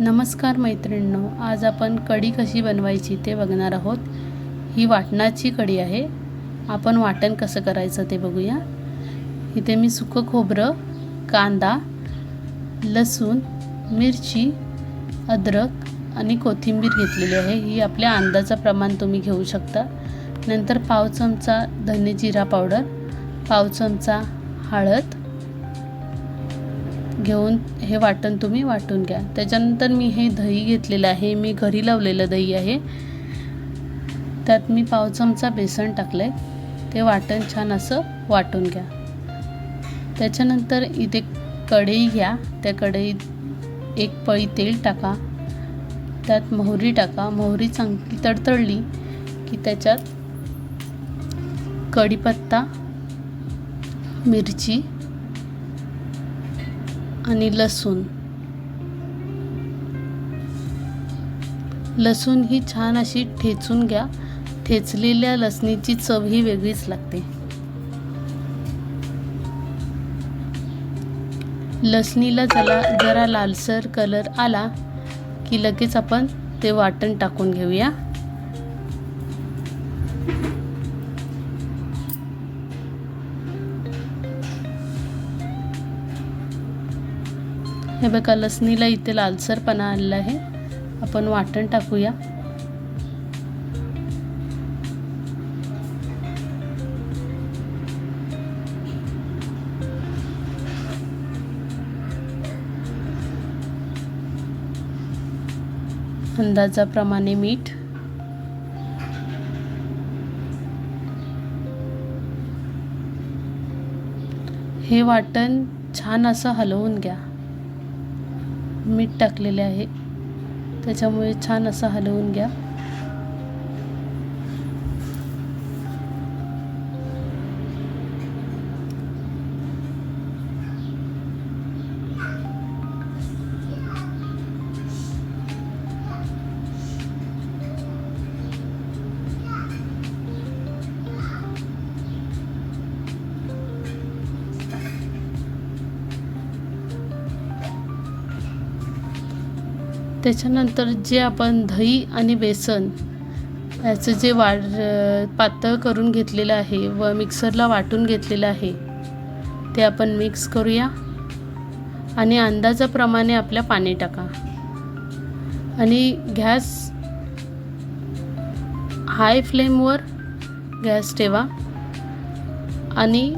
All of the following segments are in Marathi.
नमस्कार मैत्रिणींनो आज आपण कढी कशी बनवायची ते बघणार आहोत. ही वाटणाची कढी आहे. आपण वाटण कसं करायचं ते बघूया. इथे मी सुकं खोबरं कांदा लसूण मिरची अद्रक आणि कोथिंबीर घेतलेली आहे. ही आपल्या अंदाजा प्रमाण तुम्ही घेऊ शकता. नंतर पाव चमचा धने जिरा पावडर पाव चमचा हळद घेऊन हे वाटण तुम्ही वाटून घ्या. त्याच्यानंतर मी हे दही घेतलेलं आहे. मी घरी लावलेलं दही आहे. त्यात मी पाव चमचा बेसन टाकलं आहे ते वाटण छान असं वाटून घ्या. त्याच्यानंतर इथे कढई घ्या. त्या कढईत एक पळी तेल टाका. त्यात मोहरी टाका. मोहरी चांगली तडतडली की त्याच्यात कढीपत्ता मिरची आणि लसूण. लसूण ही छान अशी ठेचून घ्या. ठेचलेल्या लसणीची चव ही वेगळीच लागते. लसणीला जरा जरा लालसर कलर आला की लगेच आपण ते वाटण टाकून घेऊया. हे बघा लसणीला इथे लालसरपणा आलेला आहे. आपण वाटण टाकूया. अंदाजाप्रमाणे मीठ. हे वाटण छान असं हलवून घ्या. मीठ टाकलेले आहे. त्याच्यामुळे छान असं हलवून घ्या. त्याच्यानंतर जे आपण दही आणि बेसन याचं जे वाढ पातळ करून घेतलेलं आहे व मिक्सरला वाटून घेतलेलं आहे ते आपण मिक्स करूया आणि अंदाजाप्रमाणे आपल्या पाणी टाका. आणि गॅस हाय फ्लेमवर गॅस ठेवा आणि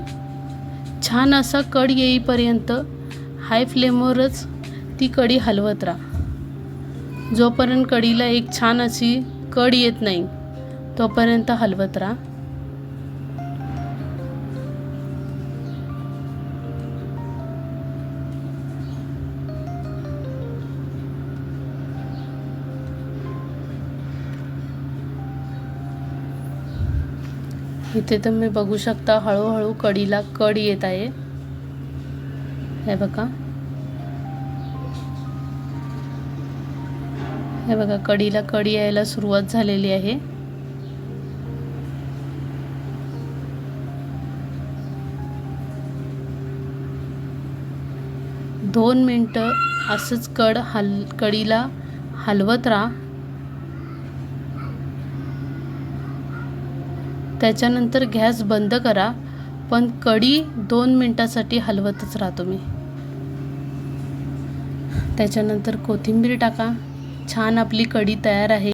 छान असा कड येईपर्यंत हाय फ्लेमवरच ती कढी हलवत राहा. जोपर्यंत कढीला एक छान अशी कड येत नाही तोपर्यंत हलवत राहा. इथे तुम्ही बघू शकता हळूहळू कढीला कड येत आहे. हे बघा. हे बघा कढीला कढी यायला सुरुवात झालेली आहे. दोन मिनटं असंच कड हल कढीला हलवत राहा. त्याच्यानंतर गॅस बंद करा पण कडी दोन मिनटासाठी हलवतच राहा तुम्ही. त्याच्यानंतर कोथिंबीर टाका. छान आपली कढी तयार आहे.